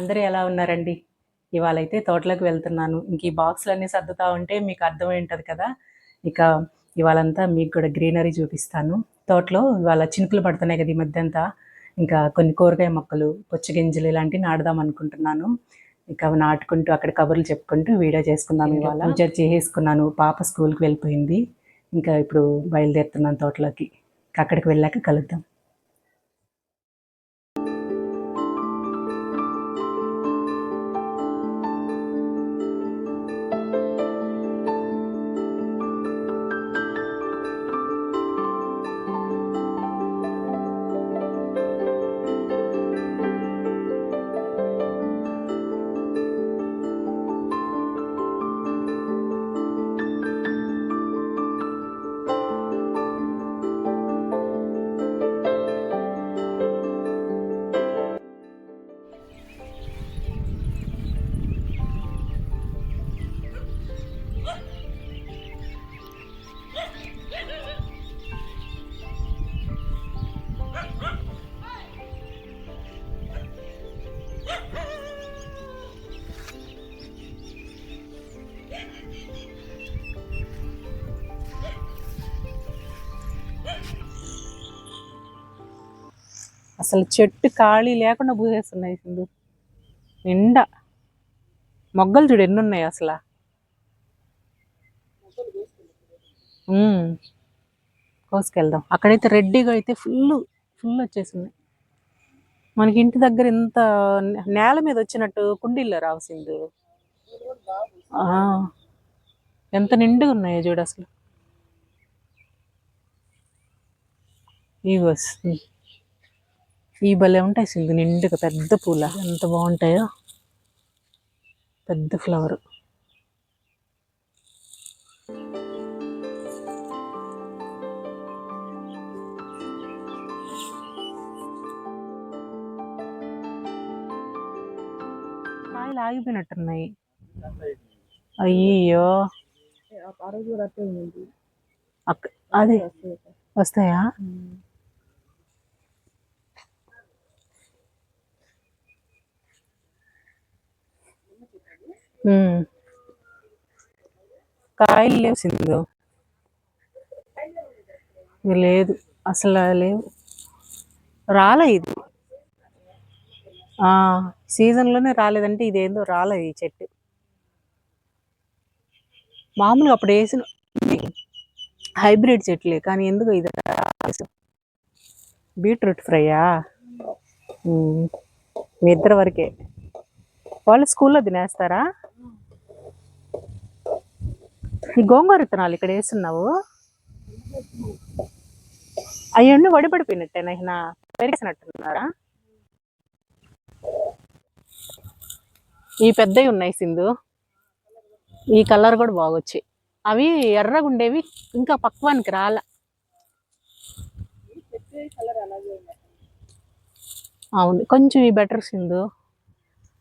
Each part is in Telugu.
అందరూ ఎలా ఉన్నారండి? ఇవాళ అయితే తోటలోకి వెళ్తున్నాను. ఇంక ఈ బాక్సులన్నీ సర్దుతా ఉంటే మీకు అర్థమై ఉంటుంది కదా? ఇక ఇవాళంతా మీకు కూడా గ్రీనరీ చూపిస్తాను. తోటలో ఇవాళ చినుకులు పడుతున్నాయి కదా ఈ మధ్య అంతా ఇంకా కొన్ని కూరగాయ మొక్కలు పుచ్చగింజలు ఇలాంటివి నాటుదాం అనుకుంటున్నాను. ఇక నాటుకుంటూ అక్కడ కబుర్లు చెప్పుకుంటూ వీడియో చేసుకుందాం ఇవాళ. పూజ చేసేసుకున్నాను. పాప స్కూల్కి వెళ్ళిపోయింది. ఇంకా ఇప్పుడు బయలుదేరుతున్నాను తోటలోకి. అక్కడికి వెళ్ళాక కలుద్దాం. అసలు చెట్టు ఖాళీ లేకుండా పూసేస్తున్నాయి సింధు. నిండా. మొగ్గలు చూడు ఎన్ని ఉన్నాయి అసలు కోసుకెళ్దాం. అక్కడైతే రెడ్డిగా అయితే ఫుల్ ఫుల్ వచ్చేసింది. మనకి ఇంటి దగ్గర ఇంత నేల మీద వచ్చినట్టు కుండీల్లో రావాల్సింది ఎంత నిండుగా ఉన్నాయో చూడు అసలు. ఇగో ఈ భలే ఉంటాయి సింధు నిండుగా పెద్ద పూల. ఎంత బాగుంటాయో. పెద్ద ఫ్లవర్. కాయలు ఆగిపోయినట్టున్నాయి. అయ్యో అది. వస్తాయా. కాయలు లేవు సింధు. ఇది లేదు. అసలు లేవు. రాలే ఇది. ఆ సీజన్లోనే రాలేదంటే ఇదేందో రాలేదు ఈ చెట్టు. మామూలుగా అప్పుడు వేసిన హైబ్రిడ్ చెట్లే కానీ ఎందుకు ఇది బీట్రూట్ ఫ్రైయా? మీ ఇద్దరి వరకే. వాళ్ళు స్కూల్లో తినేస్తారా? ఈ గోంగూర విత్తనాలు ఇక్కడ వేస్తున్నావు అవన్నీ వడిపడిపోయినట్టే నైనా పెరిగేసినట్టున్నారా? ఈ పెద్దవి ఉన్నాయి సింధు. ఈ కలర్ కూడా బాగొచ్చాయి అవి ఎర్రగా ఉండేవి ఇంకా పక్వానికి రాల. అవును కొంచెం ఈ బెటర్ సింధు.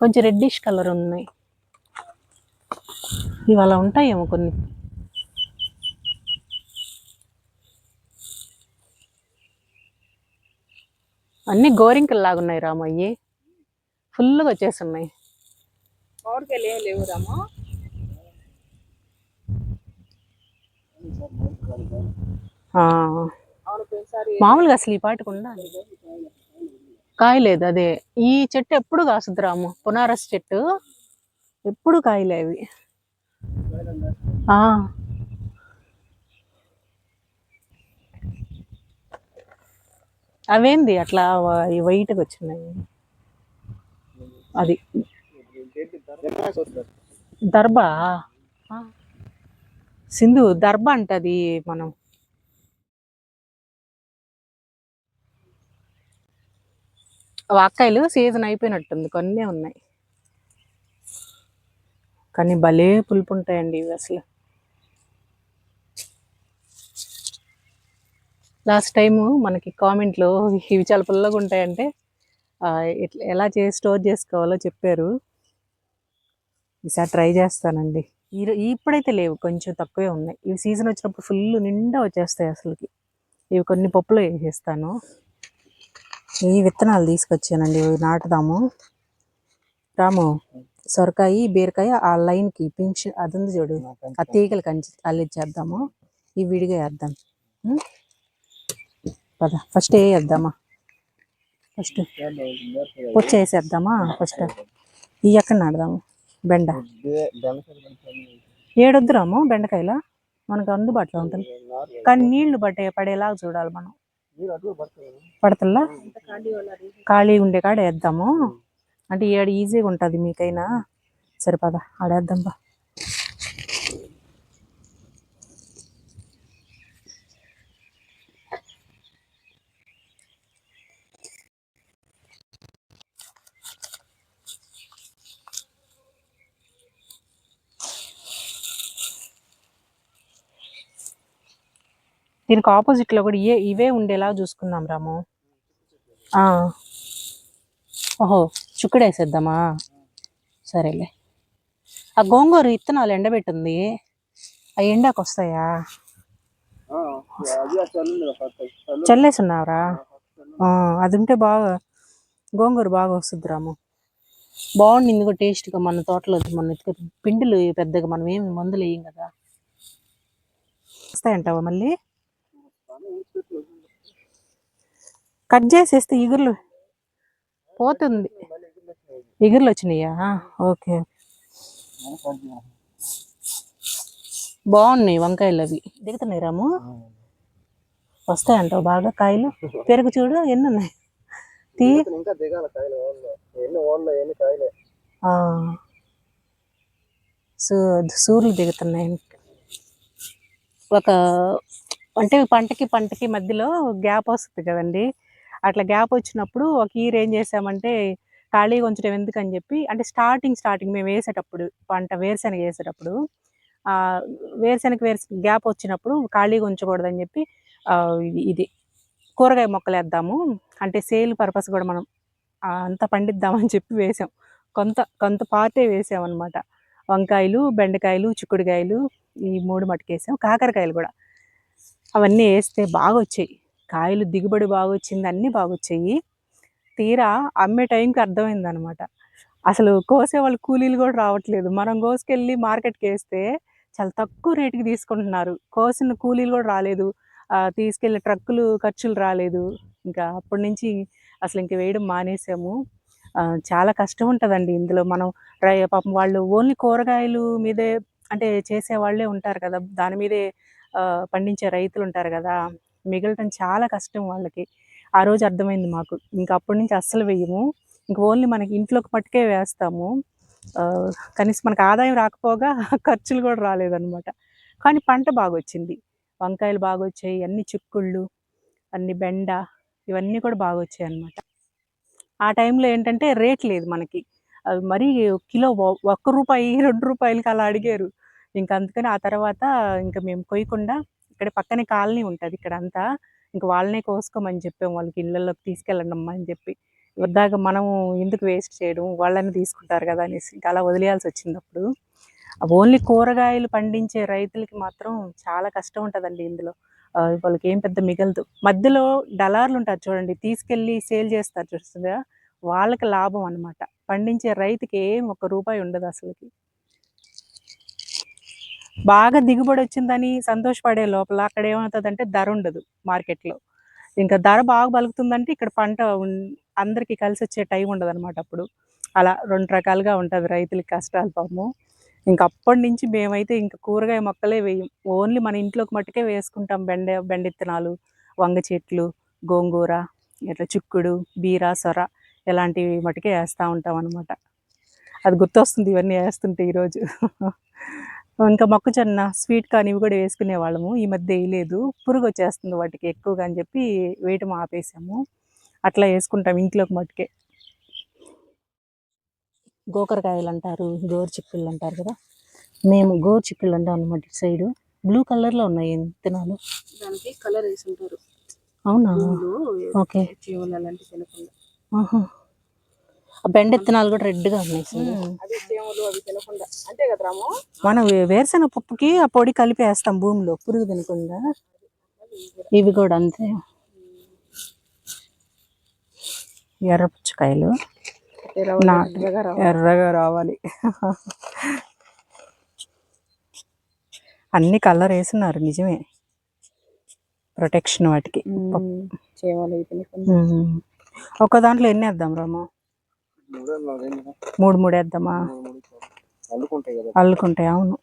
కొంచెం రెడ్డిష్ కలర్ ఉన్నాయి. ఇవాళ ఉంటాయేమో కొన్ని. అన్ని గోరింకలు లాగా ఉన్నాయి రామయ్యి ఫుల్గా వచ్చేస్తున్నాయి. మామిడికాయలు ఏం లేవు రామా. మామూలుగా అసలు ఈ పాటకు ఉండాలి. కాయలేదు అదే. ఈ చెట్టు ఎప్పుడు కాసుద్ది రాము? పునారస్ చెట్టు. ఎప్పుడు కాయలేవి. అవేంది అట్లా ఈ వైట్గా వచ్చినాయి? అది. దర్బా? సింధు దర్బా అంటది మనం. వాక్కాయలు సీజన్ అయిపోయినట్టుంది కొన్ని ఉన్నాయి. కానీ భలే పులుపు ఉంటాయండి ఇవి అసలు. లాస్ట్ టైము మనకి కామెంట్లో ఇవి చాలా పుల్లగా ఉంటాయంటే ఇట్లా ఎలా చేసి స్టోర్ చేసుకోవాలో చెప్పారు. ఈసారి ట్రై చేస్తానండి. ఈ ఇప్పుడైతే లేవు కొంచెం తక్కువే ఉన్నాయి. ఇవి సీజన్ వచ్చినప్పుడు ఫుల్ నిండా వచ్చేస్తాయి అసలుకి. ఇవి కొన్ని పప్పులో వేసేస్తాను. ఈ విత్తనాలు తీసుకొచ్చానండి ఇవి నాటుదాము. రాము సొరకాయ బీరకాయ ఆ లైన్కి పింక్ ష- అది ఉంది చూడు ఆ తీగలు కంచి అల్లిచ్చేద్దాము ఈ విడిగా వేద్దాం? పద ఫస్ట్ ఏ వేద్దామా? ఫస్ట్ పుచ్చ వేసేద్దామా ఫస్ట్ ఈ ఎక్కడ నాడదాము బెండ. ఏడొద్దు రాము బెండకాయల? మనకు అందుబాటులో ఉంటుంది. కానీ నీళ్ళు పట్టే పడేలాగా చూడాలి మనం. పడతల్లా? ఖాళీ ఉండే కాడ వేద్దాము. అంటే ఏడు ఈజీగా ఉంటుంది మీకైనా? సరిపదా ఆడేద్దాం బా దీనికి ఆపోజిట్లో కూడా ఇవే ఇవే ఉండేలా చూసుకుందాం రాము. ఆ. ఓహో చిక్కుడు వేసేద్దామా సరేలే. ఆ గోంగూర ఇత్తనాలు ఎండబెట్టుంది. ఆ ఎండాకు వస్తాయా చల్లేసున్నావురా? అది ఉంటే బాగా గోంగూర బాగా వస్తుంది రాము బాగుండింది కూడా టేస్ట్గా మన తోటలో మన పిండిలు పెద్దగా మనం ఏమి మందులు వేయం కదా. వస్తాయంటావా మళ్ళీ? కట్ చేసేస్తే ఇగుర్లు పోతుంది. ఇగుర్లు వచ్చినాయా ఓకే. బాగున్నాయి వంకాయలు అవి దిగుతున్నాయి రాము. వస్తాయంటావు బాగా కాయలు? పెరుగు చూడు ఎన్ని ఉన్నాయి? తీ. ఇంకా దిగాల కాయలు ఓన్లో. ఎన్ని ఓన్లో ఎన్ని కాయలే. ఆ. సూ సూర్యులు దిగుతున్నాయి. ఒక అంటే పంటకి పంటకి మధ్యలో గ్యాప్ వస్తుంది కదండి. అట్లా గ్యాప్ వచ్చినప్పుడు ఒక ఈర్ ఏం చేసామంటే ఖాళీగా ఉంచడం ఎందుకని చెప్పి అంటే స్టార్టింగ్ స్టార్టింగ్ మేము వేసేటప్పుడు పంట వేరుశనగ వేసేటప్పుడు వేరుశనగ వేరుశనగ గ్యాప్ వచ్చినప్పుడు ఖాళీగా ఉంచకూడదని చెప్పి ఇది- కూరగాయ మొక్కలు వేద్దాము అంటే సేల్ పర్పస్ కూడా మనం అంత అంతా పండిద్దామని చెప్పి వేసాం. కొంత కొంత పార్టే వేసాం అనమాట వంకాయలు బెండకాయలు చిక్కుడుకాయలు ఈ మూడు మటుకేసాం. కాకరకాయలు కూడా. అవన్నీ వేస్తే బాగా వచ్చాయి కాయలు దిగుబడి బాగొచ్చింది అన్నీ బాగొచ్చాయి. తీరా అమ్మే టైంకి అర్థమైందనమాట. అసలు కోసే వాళ్ళు కూలీలు కూడా రావట్లేదు. మనం కోసుకెళ్ళి మార్కెట్కి వేస్తే చాలా తక్కువ రేటుకి తీసుకుంటున్నారు. కోసిన కూలీలు కూడా రాలేదు. తీసుకెళ్ళే ట్రక్కులు ఖర్చులు రాలేదు. ఇంకా అప్పటి నుంచి అసలు ఇంక వేయడం మానేసాము. చాలా కష్టం ఉంటుందండి ఇందులో. మనం రై పాపం వాళ్ళు ఓన్లీ కూరగాయలు మీదే అంటే చేసే వాళ్ళే ఉంటారు కదా. దాని మీదే పండించే రైతులు ఉంటారు కదా. మిగలటం చాలా కష్టం వాళ్ళకి. ఆ రోజు అర్థమైంది మాకు. ఇంకా అప్పటి నుంచి అస్సలు వేయము ఇంక ఓన్లీ మనకి ఇంట్లోకి పట్టుకే వేస్తాము. కనీసం మనకు ఆదాయం రాకపోగా ఖర్చులు కూడా రాలేదన్నమాట. కానీ పంట బాగా వచ్చింది వంకాయలు బాగా వచ్చాయి అన్ని చిక్కుళ్ళు అన్ని బెండ ఇవన్నీ కూడా బాగా వచ్చాయి అన్నమాట. ఆ టైంలో ఏంటంటే రేట్ లేదు మనకి. అవి మరీ కిలో ఒక్క రూపాయి రెండు రూపాయలకి అలా అడిగారు. ఇంకా అందుకని ఆ తర్వాత ఇంకా మేము కొయ్యకుండా ఇక్కడ పక్కనే కాలనీ ఉంటుంది ఇక్కడ అంతా ఇంకా వాళ్ళనే కోసుకోమని చెప్పాం వాళ్ళకి ఇళ్ళల్లోకి తీసుకెళ్ళండి అమ్మా అని చెప్పి. వద్దాక మనము ఎందుకు వేస్ట్ చేయడం వాళ్ళని తీసుకుంటారు కదా అనేసి ఇంకా అలా వదిలేయాల్సి వచ్చింది అప్పుడు ఓన్లీ కూరగాయలు పండించే రైతులకి మాత్రం చాలా కష్టం ఉంటుందండి ఇందులో. వాళ్ళకి ఏం పెద్ద మిగలదు. మధ్యలో డలార్లు ఉంటారు చూడండి తీసుకెళ్ళి సేల్ చేస్తారు చూస్తుందా వాళ్ళకి లాభం అన్నమాట. పండించే రైతుకి ఏం ఒక రూపాయి ఉండదు అసలుకి. బాగా దిగుబడి వచ్చిందని సంతోషపడే లోపల అక్కడ ఏమవుతుందంటే ధర ఉండదు మార్కెట్లో. ఇంకా ధర బాగా బలుకుతుందంటే ఇక్కడ పంట అందరికీ కలిసి వచ్చే టైం ఉండదు అనమాట అప్పుడు. అలా రెండు రకాలుగా ఉంటుంది రైతులకి కష్టాలు పాము ఇంకా అప్పటి నుంచి మేమైతే ఇంకా కూరగాయ మొక్కలే వేయం. ఓన్లీ మన ఇంట్లోకి మట్టుకే వేసుకుంటాం బెండ బెండ ఇత్తనాలు వంగ చెట్లు గోంగూర ఇట్లా చిక్కుడు బీర సొర ఇలాంటివి మటుకే వేస్తూ ఉంటాం అనమాట అది గుర్తొస్తుంది ఇవన్నీ వేస్తుంటే ఈరోజు. ఇంకా మొక్కజొన్న స్వీట్ కార్న్ ఇవి కూడా వేసుకునే వాళ్ళము. ఈ మధ్య వేయలేదు. పురుగు వచ్చేస్తుంది వాటికి ఎక్కువగా అని చెప్పి వేయటం ఆపేసాము. అట్లా వేసుకుంటాం ఇంట్లోకి మట్టుకే గోకరకాయలు అంటారు గోరు చిక్కుళ్ళు అంటారు కదా. మేము గోరు చిక్కుళ్ళు అంటాం అనమాట ఇటు సైడు. బ్లూ కలర్లో ఉన్నాయి విత్తనాలు దానికి కలర్ వేసి ఉంటారు అవునా ఓకే. చీమలు అలాంటి బెండ విత్తనాలు కూడా రెడ్గా ఉన్నాయి మనం వేరుశనగ పప్పుకి ఆ పొడి కలిపి వేస్తాం భూమిలో పురుగు తినకుండా. ఇవి కూడా అంతే. ఎర్ర పుచ్చకాయలు. ఎర్రగా రావాలి. ఎర్రగా రావాలి. అన్ని కలర్ వేస్తున్నారు నిజమే. ప్రొటెక్షన్ వాటికి. ఒక దాంట్లో ఎన్ని వేద్దాం రాము? మూడే నాలుగు ఎన్ని? మూడు మూడు వేద్దామా మూడు మూడు చాలు. అల్లుకుంటాయి కదా అల్లుకుంటాయి అవును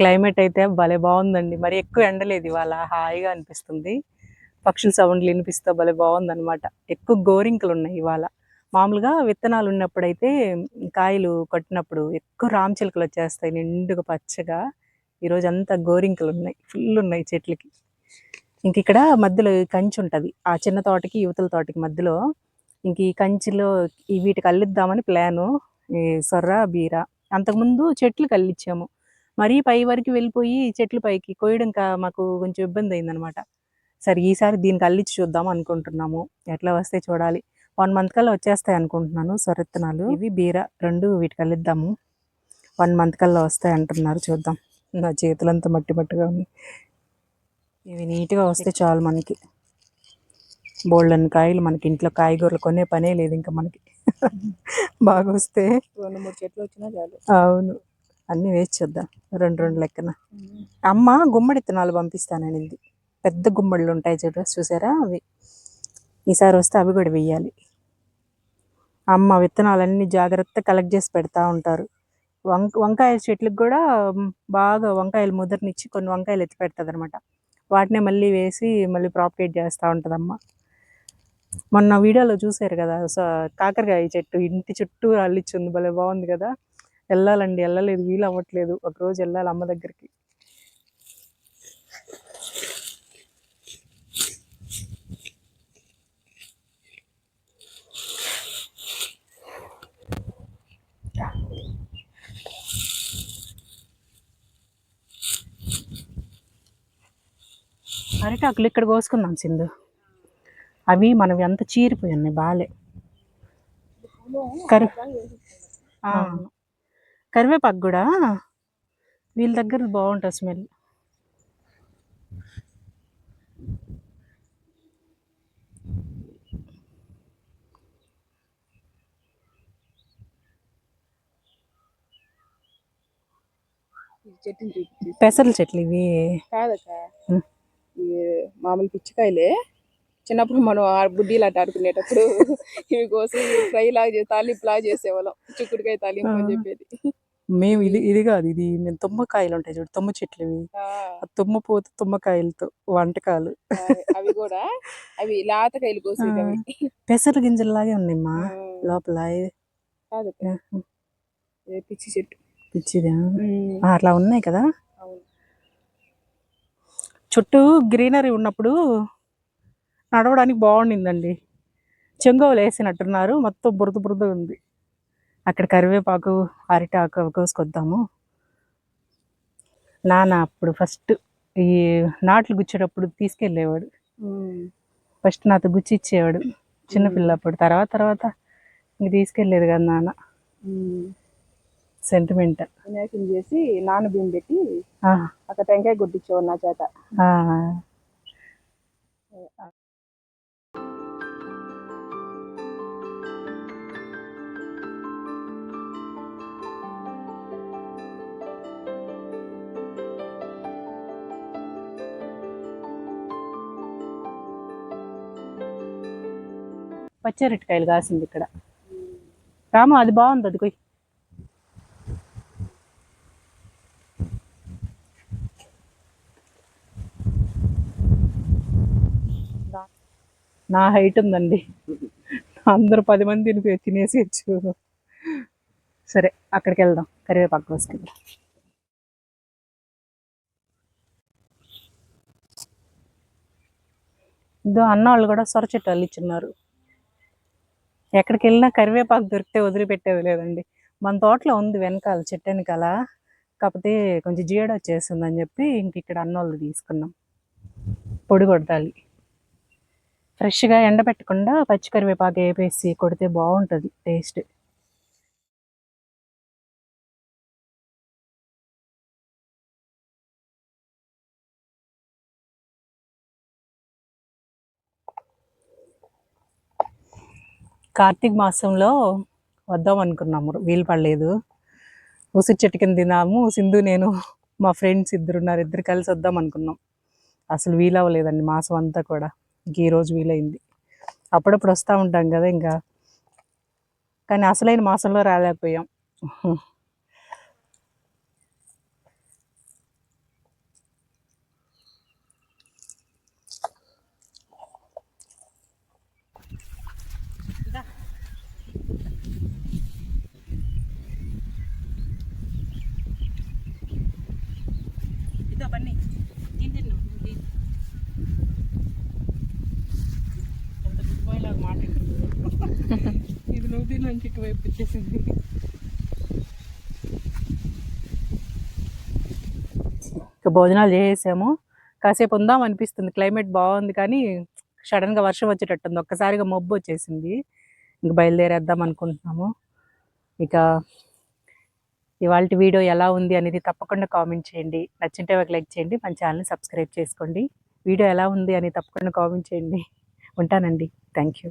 క్లైమేట్ అయితే భలే బాగుందండి. మరి ఎక్కువ ఎండలేదు ఇవాళ హాయిగా అనిపిస్తుంది. పక్షుల సౌండ్లు వినిపిస్తే భలే బాగుందనమాట ఎక్కువ గోరింకలు ఉన్నాయి ఇవాళ. మామూలుగా విత్తనాలు ఉన్నప్పుడైతే కాయలు కొట్టినప్పుడు ఎక్కువ రామచిలుకలు వచ్చేస్తాయి నిండుగా పచ్చగా. ఈరోజు అంతా గోరింకలు ఉన్నాయి ఫుల్ ఉన్నాయి చెట్లకి. ఇంక ఇక్కడ మధ్యలో కంచి ఉంటుంది. ఆ చిన్న తోటకి యువతల తోటకి మధ్యలో ఇంక ఈ కంచిలో వీటికి అల్లిద్దామని ప్లాను. ఈ సొర్ర బీర. అంతకుముందు చెట్లు కల్లిచ్చాము. మరీ పై వరకు వెళ్ళిపోయి చెట్ల పైకి కోయడం మాకు కొంచెం ఇబ్బంది అయిందనమాట సరే ఈసారి దీనికి అల్లిచ్చి చూద్దాం అనుకుంటున్నాము. ఎట్లా వస్తే చూడాలి. వన్ మంత్ కల్లా వచ్చేస్తాయి అనుకుంటున్నాను సొరెత్తనాలు ఇవి బీర రెండు వీటికి అల్లిద్దాము. వన్ మంత్ కల్లా వస్తాయి అంటున్నారు. చూద్దాం. నా చేతులంతా మట్టి మట్టిగా ఉంది ఇవి నీట్గా వస్తే చాలు మనకి. బోల్డన్ కాయలు మనకి ఇంట్లో కాయగూరలు కొనే పనే లేదు ఇంకా మనకి. బాగా వస్తే రెండు మూడు చెట్లు వచ్చినా చాలు. అవును. అన్నీ వేసి చూద్దాం. రెండు రెండు లెక్కన. అమ్మ గుమ్మడి విత్తనాలు పంపిస్తాననింది. పెద్ద గుమ్మడిలు ఉంటాయి చూడ చూసారా అవి? ఈసారి వస్తే అవి కూడా వెయ్యాలి. అమ్మ విత్తనాలన్నీ జాగ్రత్త కలెక్ట్ చేసి పెడతా ఉంటారు. వంక వంకాయ చెట్లకు కూడా బాగా వంకాయలు ముద్రనిచ్చి కొన్ని వంకాయలు ఎత్తి పెడుతుంది అనమాట వాటినే మళ్ళీ వేసి మళ్ళీ ప్రాపగేట్ చేస్తూ ఉంటుంది అమ్మ మొన్న వీడియోలో చూసారు కదా సో కాకరకాయ చెట్టు ఇంటి చుట్టూ అల్లిచ్చింది భలే బాగుంది కదా? వెళ్ళాలండి వెళ్ళలేదు వీలు అవ్వట్లేదు. ఒక రోజు వెళ్ళాలి అమ్మ దగ్గరికి. అరిటాకులు ఇక్కడ కోసుకున్నాం సింధు. అవి మనవి అంత చీరిపోయి ఉన్నాయి బాలే. కరి కరివేపాకు కూడా. వీళ్ళ దగ్గర బాగుంటుంది స్మెల్. పెసల చెట్లు ఇవి. కాదక్క. మామూలు పిచ్చికాయలే. చిన్నప్పుడు మనం ఆ బుడ్డీలు అట్ట ఆడుకునేటప్పుడు ఇవి కోసి ఫ్రై లాగా చేసి తాలింపు లాగా చేసేవాళ్ళం. చిక్కుడుకాయ తాలింపు అని. చెప్పేది. మేము ఇది ఇది కాదు. ఇది మేము తుమ్మకాయలు ఉంటాయి చూడు తుమ్మ చెట్లు ఇవి తుమ్మ పోతు తుమ్మకాయలతో వంటకాలు. అవి కూడా అవి లేతకాయలు కోసేది అవి. పెసర గింజల్లాగే ఉన్నాయమ్మా ఆ, లోపల. పిచ్చి చెట్టు. పిచ్చిదా? అట్లా ఉన్నాయి కదా? చుట్టూ గ్రీనరీ ఉన్నప్పుడు నడవడానికి బాగుండిందండి. చెంగోలు వేసినట్టున్నారు. మొత్తం బురద బురద ఉంది. అక్కడ కరివేపాకు అరిటాకు అవి కోసుకొద్దాము. నాన్న అప్పుడు ఫస్ట్ ఈ నాట్లు గుచ్చేటప్పుడు తీసుకెళ్ళేవాడు. ఫస్ట్ నాతో గుచ్చి ఇచ్చేవాడు చిన్నపిల్లప్పుడు తర్వాత తర్వాత ఇంక తీసుకెళ్ళేది కదా నాన్న. సెంటిమెంట్ వినాయకుని చేసి నాన్న బియ్యం పెట్టి అక్కడ టెంకాయ కొట్టించేవాడు నా చేత. పచ్చిరటికాయలు కాసింది ఇక్కడ. రాము అది బాగుంది అది కొయ్యి నా హైట్ ఉందండి. అందరూ పది మంది తినేసేయచ్చు. సరే అక్కడికి వెళ్దాం. కరివేపాకు కోసుకెళ్దాం ఇదో అన్న వాళ్ళు కూడా సొర చెట్టు అల్లిచ్చున్నారు. ఎక్కడికి వెళ్ళినా కరివేపాకు దొరికితే వదిలిపెట్టేది లేదండి. మన తోటలో ఉంది వెనకాల చెట్టు వెనకాల. కాకపోతే కొంచెం జీడ వచ్చేసిందని చెప్పి ఇంక ఇక్కడ అన్నోళ్ళు తీసుకున్నాం. పొడి కొట్టాలి. ఫ్రెష్గా ఎండబెట్టకుండా పచ్చి కరివేపాకు వేపేసి కొడితే బాగుంటుంది టేస్ట్. కార్తీక మాసంలో వద్దాం అనుకున్నాము. వీలు పడలేదు. ఉసిరి చెట్టు కింద తిన్నాము. సింధు నేను మా ఫ్రెండ్స్ ఇద్దరు ఉన్నారు ఇద్దరు కలిసి వద్దాం అనుకున్నాం. అసలు వీలు అవ్వలేదండి మాసం అంతా కూడా. ఇంక ఈరోజు వీలైంది. అప్పుడప్పుడు వస్తూ ఉంటాం కదా ఇంకా. కానీ అసలైన మాసంలో రాలేకపోయాం. ఇది నువ్వు ఇటువైపు వైపు వచ్చేసింది. ఇక భోజనాలు చేసేసాము. కాసేపు ఉందాం అనిపిస్తుంది. క్లైమేట్ బాగుంది కానీ సడన్గా వర్షం వచ్చేటట్టుంది. ఒక్కసారిగా మబ్బు వచ్చేసింది. ఇంక బయలుదేరేద్దాం అనుకుంటున్నాము. ఇక ఇవాళ వీడియో ఎలా ఉంది అనేది తప్పకుండా కామెంట్ చేయండి. నచ్చింటే ఒక లైక్ చేయండి. మన ఛానల్ని సబ్స్క్రైబ్ చేసుకోండి. వీడియో ఎలా ఉంది అని తప్పకుండా కామెంట్ చేయండి. ఉంటానండి. Thank you